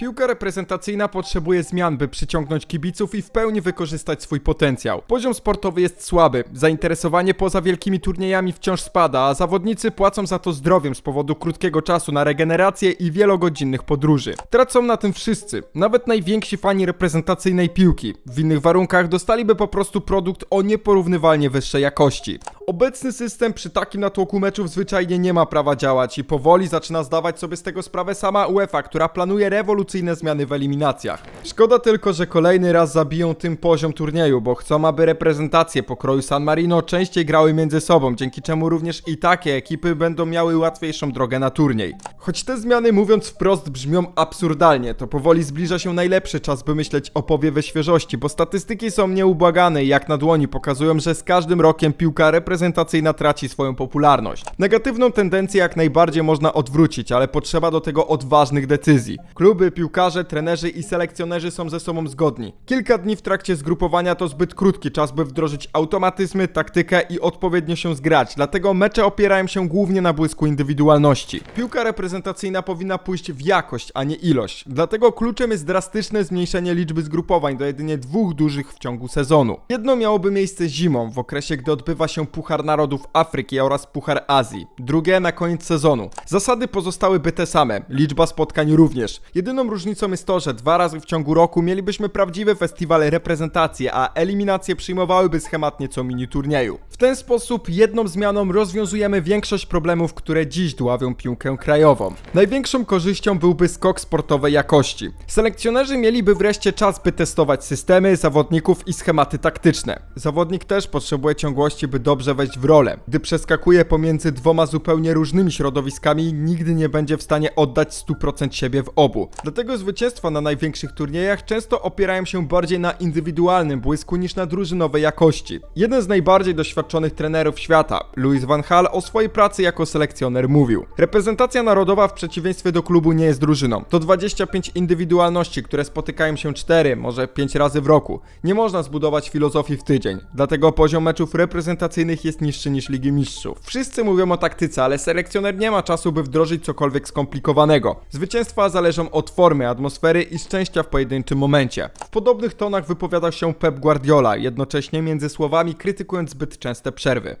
Piłka reprezentacyjna potrzebuje zmian, by przyciągnąć kibiców i w pełni wykorzystać swój potencjał. Poziom sportowy jest słaby, zainteresowanie poza wielkimi turniejami wciąż spada, a zawodnicy płacą za to zdrowiem z powodu krótkiego czasu na regenerację i wielogodzinnych podróży. Tracą na tym wszyscy, nawet najwięksi fani reprezentacyjnej piłki. W innych warunkach dostaliby po prostu produkt o nieporównywalnie wyższej jakości. Obecny system przy takim natłoku meczów zwyczajnie nie ma prawa działać i powoli zaczyna zdawać sobie z tego sprawę sama UEFA, która planuje rewolucyjne zmiany w eliminacjach. Szkoda tylko, że kolejny raz zabiją tym poziom turnieju, bo chcą, aby reprezentacje pokroju San Marino częściej grały między sobą, dzięki czemu również i takie ekipy będą miały łatwiejszą drogę na turniej. Choć te zmiany mówiąc wprost brzmią absurdalnie, to powoli zbliża się najlepszy czas, by myśleć o powiewie świeżości, bo statystyki są nieubłagane i jak na dłoni pokazują, że z każdym rokiem piłka reprezentacyjna traci swoją popularność. Negatywną tendencję jak najbardziej można odwrócić, ale potrzeba do tego odważnych decyzji. Kluby, piłkarze, trenerzy i selekcjonerzy są ze sobą zgodni. Kilka dni w trakcie zgrupowania to zbyt krótki czas, by wdrożyć automatyzmy, taktykę i odpowiednio się zgrać, dlatego mecze opierają się głównie na błysku indywidualności. Piłka reprezentacyjna powinna pójść w jakość, a nie ilość. Dlatego kluczem jest drastyczne zmniejszenie liczby zgrupowań do jedynie dwóch dużych w ciągu sezonu. Jedno miałoby miejsce zimą, w okresie gdy odbywa się Puchar Narodów Afryki oraz Puchar Azji. Drugie na koniec sezonu. Zasady pozostałyby te same, liczba spotkań również. Jedyną różnicą jest to, że dwa razy w ciągu roku mielibyśmy prawdziwy festiwal reprezentacji, a eliminacje przyjmowałyby schemat nieco mini turnieju. W ten sposób jedną zmianą rozwiązujemy większość problemów, które dziś dławią piłkę krajową. Największą korzyścią byłby skok sportowej jakości. Selekcjonerzy mieliby wreszcie czas, by testować systemy, zawodników i schematy taktyczne. Zawodnik też potrzebuje ciągłości, by dobrze wejść w rolę. Gdy przeskakuje pomiędzy dwoma zupełnie różnymi środowiskami, nigdy nie będzie w stanie oddać 100% siebie w obu. Dlatego zwycięstwa na największych turniejach często opierają się bardziej na indywidualnym błysku niż na drużynowej jakości. Jeden z najbardziej doświadczonych trenerów świata, Louis van Gaal, o swojej pracy jako selekcjoner mówił: Reprezentacja narodowa w przeciwieństwie do klubu nie jest drużyną. To 25 indywidualności, które spotykają się 4, może 5 razy w roku. Nie można zbudować filozofii w tydzień. Dlatego poziom meczów reprezentacyjnych jest niższy niż Ligi Mistrzów. Wszyscy mówią o taktyce, ale selekcjoner nie ma czasu, by wdrożyć cokolwiek skomplikowanego. Zwycięstwa zależą od formy, atmosfery i szczęścia w pojedynczym momencie. W podobnych tonach wypowiadał się Pep Guardiola, jednocześnie między słowami krytykując zbyt częste przerwy.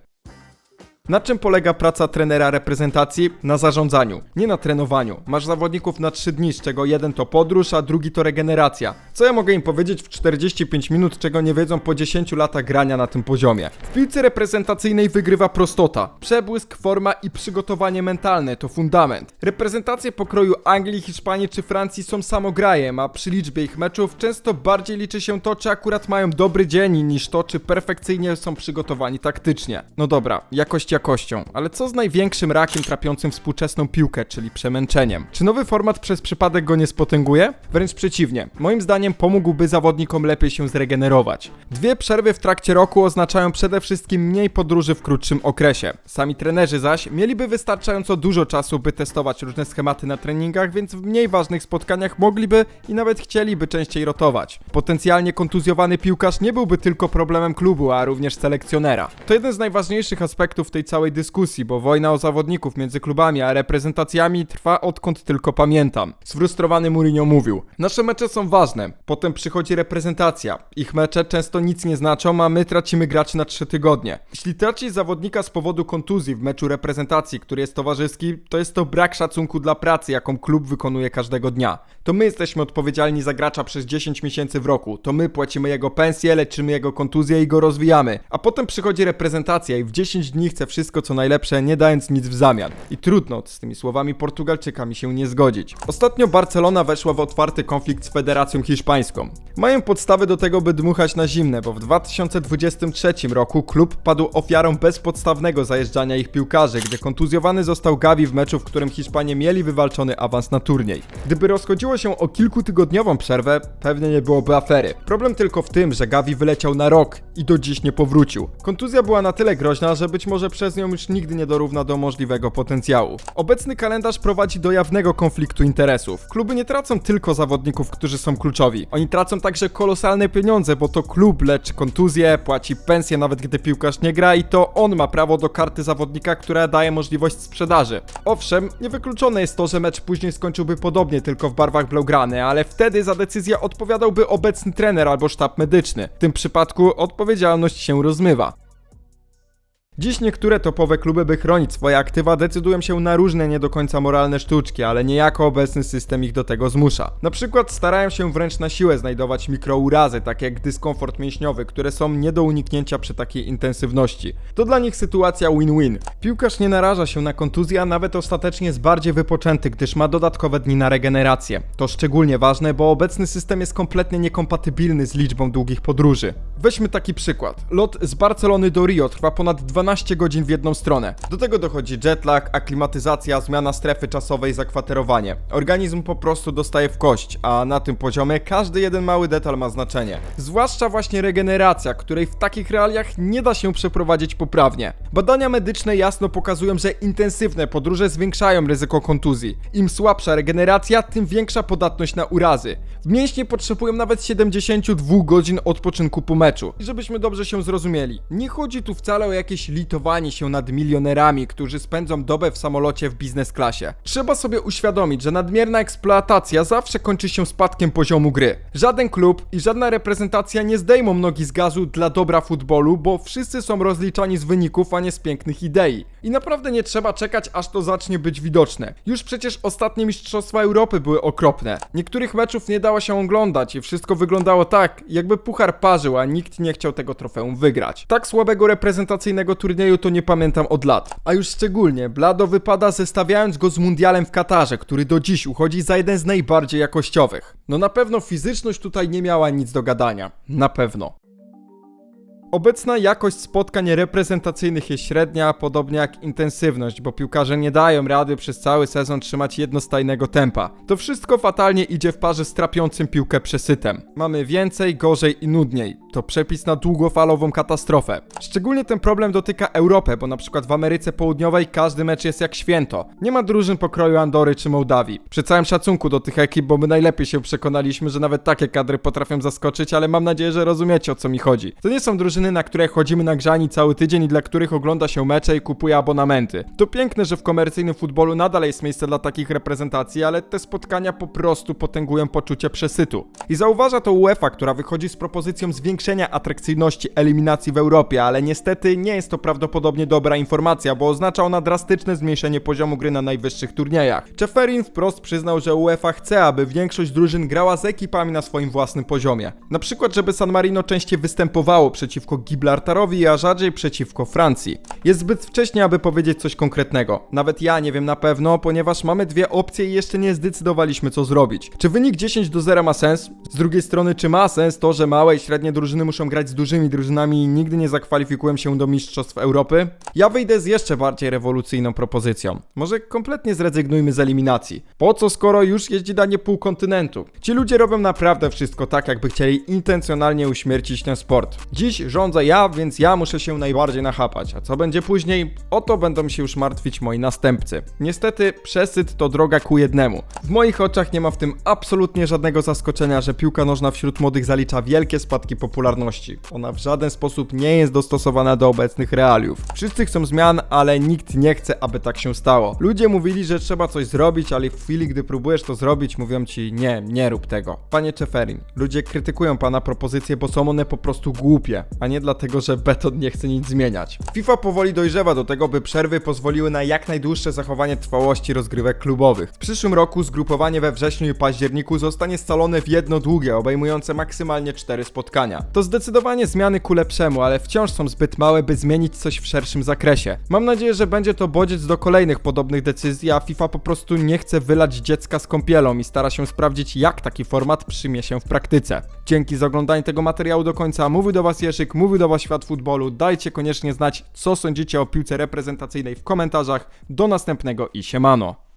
Na czym polega praca trenera reprezentacji? Na zarządzaniu, nie na trenowaniu. Masz zawodników na 3 dni, z czego jeden to podróż, a drugi to regeneracja. Co ja mogę im powiedzieć w 45 minut, czego nie wiedzą po 10 latach grania na tym poziomie? W piłce reprezentacyjnej wygrywa prostota. Przebłysk, forma i przygotowanie mentalne to fundament. Reprezentacje pokroju Anglii, Hiszpanii czy Francji są samograjem, a przy liczbie ich meczów często bardziej liczy się to, czy akurat mają dobry dzień, niż to, czy perfekcyjnie są przygotowani taktycznie. No dobra, jakość jakością, ale co z największym rakiem trapiącym współczesną piłkę, czyli przemęczeniem? Czy nowy format przez przypadek go nie spotęguje? Wręcz przeciwnie. Moim zdaniem pomógłby zawodnikom lepiej się zregenerować. Dwie przerwy w trakcie roku oznaczają przede wszystkim mniej podróży w krótszym okresie. Sami trenerzy zaś mieliby wystarczająco dużo czasu, by testować różne schematy na treningach, więc w mniej ważnych spotkaniach mogliby i nawet chcieliby częściej rotować. Potencjalnie kontuzjowany piłkarz nie byłby tylko problemem klubu, a również selekcjonera. To jeden z najważniejszych aspektów tej całej dyskusji, bo wojna o zawodników między klubami a reprezentacjami trwa odkąd tylko pamiętam. Sfrustrowany Mourinho mówił: Nasze mecze są ważne, potem przychodzi reprezentacja. Ich mecze często nic nie znaczą, a my tracimy graczy na 3 tygodnie. Jeśli tracisz zawodnika z powodu kontuzji w meczu reprezentacji, który jest towarzyski, to jest to brak szacunku dla pracy, jaką klub wykonuje każdego dnia. To my jesteśmy odpowiedzialni za gracza przez 10 miesięcy w roku. To my płacimy jego pensję, leczymy jego kontuzję i go rozwijamy. A potem przychodzi reprezentacja i w 10 dni chce wszystko co najlepsze, nie dając nic w zamian. I trudno z tymi słowami Portugalczykami się nie zgodzić. Ostatnio Barcelona weszła w otwarty konflikt z Federacją Hiszpańską. Mają podstawy do tego, by dmuchać na zimne, bo w 2023 roku klub padł ofiarą bezpodstawnego zajeżdżania ich piłkarzy, gdy kontuzjowany został Gavi w meczu, w którym Hiszpanie mieli wywalczony awans na turniej. Gdyby rozchodziło się o kilkutygodniową przerwę, pewnie nie byłoby afery. Problem tylko w tym, że Gavi wyleciał na rok i do dziś nie powrócił. Kontuzja była na tyle groźna, że być może przez przez nią już nigdy nie dorówna do możliwego potencjału. Obecny kalendarz prowadzi do jawnego konfliktu interesów. Kluby nie tracą tylko zawodników, którzy są kluczowi. Oni tracą także kolosalne pieniądze, bo to klub leczy kontuzje, płaci pensję nawet gdy piłkarz nie gra i to on ma prawo do karty zawodnika, która daje możliwość sprzedaży. Owszem, niewykluczone jest to, że mecz później skończyłby podobnie, tylko w barwach blaugrany, ale wtedy za decyzję odpowiadałby obecny trener albo sztab medyczny. W tym przypadku odpowiedzialność się rozmywa. Dziś niektóre topowe kluby, by chronić swoje aktywa, decydują się na różne nie do końca moralne sztuczki, ale niejako obecny system ich do tego zmusza. Na przykład starają się wręcz na siłę znajdować mikrourazy, takie jak dyskomfort mięśniowy, które są nie do uniknięcia przy takiej intensywności. To dla nich sytuacja win-win. Piłkarz nie naraża się na kontuzję, a nawet ostatecznie jest bardziej wypoczęty, gdyż ma dodatkowe dni na regenerację. To szczególnie ważne, bo obecny system jest kompletnie niekompatybilny z liczbą długich podróży. Weźmy taki przykład. Lot z Barcelony do Rio trwa ponad 12 godzin w jedną stronę. Do tego dochodzi jetlag, aklimatyzacja, zmiana strefy czasowej, zakwaterowanie. Organizm po prostu dostaje w kość, a na tym poziomie każdy jeden mały detal ma znaczenie. Zwłaszcza właśnie regeneracja, której w takich realiach nie da się przeprowadzić poprawnie. Badania medyczne jasno pokazują, że intensywne podróże zwiększają ryzyko kontuzji. Im słabsza regeneracja, tym większa podatność na urazy. Mięśnie potrzebują nawet 72 godzin odpoczynku po meczu. I żebyśmy dobrze się zrozumieli, nie chodzi tu wcale o jakieś litowanie się nad milionerami, którzy spędzą dobę w samolocie w biznes klasie. Trzeba sobie uświadomić, że nadmierna eksploatacja zawsze kończy się spadkiem poziomu gry. Żaden klub i żadna reprezentacja nie zdejmą nogi z gazu dla dobra futbolu, bo wszyscy są rozliczani z wyników, a nie z pięknych idei. I naprawdę nie trzeba czekać, aż to zacznie być widoczne. Już przecież ostatnie Mistrzostwa Europy były okropne. Niektórych meczów nie dało się oglądać i wszystko wyglądało tak, jakby puchar parzył, a nikt nie chciał tego trofeum wygrać. Tak słabego reprezentacyjnego turnieju to nie pamiętam od lat. A już szczególnie Blado wypada zestawiając go z mundialem w Katarze, który do dziś uchodzi za jeden z najbardziej jakościowych. No na pewno fizyczność tutaj nie miała nic do gadania. Na pewno. Obecna jakość spotkań reprezentacyjnych jest średnia, podobnie jak intensywność, bo piłkarze nie dają rady przez cały sezon trzymać jednostajnego tempa. To wszystko fatalnie idzie w parze z trapiącym piłkę przesytem. Mamy więcej, gorzej i nudniej. To przepis na długofalową katastrofę. Szczególnie ten problem dotyka Europę, bo na przykład w Ameryce Południowej każdy mecz jest jak święto. Nie ma drużyn pokroju Andory czy Mołdawii. Przy całym szacunku do tych ekip, bo my najlepiej się przekonaliśmy, że nawet takie kadry potrafią zaskoczyć, ale mam nadzieję, że rozumiecie o co mi chodzi. To nie są drużyny, na które chodzimy na grzani cały tydzień i dla których ogląda się mecze i kupuje abonamenty. To piękne, że w komercyjnym futbolu nadal jest miejsce dla takich reprezentacji, ale te spotkania po prostu potęgują poczucie przesytu. I zauważa to UEFA, która wychodzi z propozycją zwiększenia atrakcyjności eliminacji w Europie, ale niestety nie jest to prawdopodobnie dobra informacja, bo oznacza ona drastyczne zmniejszenie poziomu gry na najwyższych turniejach. Czeferin wprost przyznał, że UEFA chce, aby większość drużyn grała z ekipami na swoim własnym poziomie. Na przykład, żeby San Marino częściej występowało przeciwko Gibraltarowi, a rzadziej przeciwko Francji. Jest zbyt wcześnie, aby powiedzieć coś konkretnego. Nawet ja nie wiem na pewno, ponieważ mamy dwie opcje i jeszcze nie zdecydowaliśmy co zrobić. Czy wynik 10 do 0 ma sens? Z drugiej strony, czy ma sens to, że małe i średnie drużyny muszą grać z dużymi drużynami i nigdy nie zakwalifikują się do Mistrzostw Europy? Ja wyjdę z jeszcze bardziej rewolucyjną propozycją. Może kompletnie zrezygnujmy z eliminacji. Po co, skoro już jeździ danie pół kontynentu? Ci ludzie robią naprawdę wszystko tak, jakby chcieli intencjonalnie uśmiercić ten sport. Dziś rządzę ja, więc ja muszę się najbardziej nachapać. A co będzie później? O to będą się już martwić moi następcy. Niestety, przesyt to droga ku jednemu. W moich oczach nie ma w tym absolutnie żadnego zaskoczenia, że piłka nożna wśród młodych zalicza wielkie spadki popularności. Ona w żaden sposób nie jest dostosowana do obecnych realiów. Wszyscy chcą zmian, ale nikt nie chce, aby tak się stało. Ludzie mówili, że trzeba coś zrobić, ale w chwili, gdy próbujesz to zrobić, mówią ci nie, nie rób tego. Panie Czeferin, ludzie krytykują pana propozycje, bo są one po prostu głupie, a nie dlatego, że beton nie chce nic zmieniać. FIFA powoli dojrzewa do tego, by przerwy pozwoliły na jak najdłuższe zachowanie trwałości rozgrywek klubowych. W przyszłym roku zgrupowanie we wrześniu i październiku zostanie scalone w jedno długie, obejmujące maksymalnie cztery spotkania. To zdecydowanie zmiany ku lepszemu, ale wciąż są zbyt małe, by zmienić coś w szerszym zakresie. Mam nadzieję, że będzie to bodziec do kolejnych podobnych decyzji, a FIFA po prostu nie chce wylać dziecka z kąpielą i stara się sprawdzić, jak taki format przyjmie się w praktyce. Dzięki za oglądanie tego materiału do końca. Mówił do Was Jerzyk, mówił do Was Świat Futbolu. Dajcie koniecznie znać, co sądzicie o piłce reprezentacyjnej w komentarzach. Do następnego i siemano.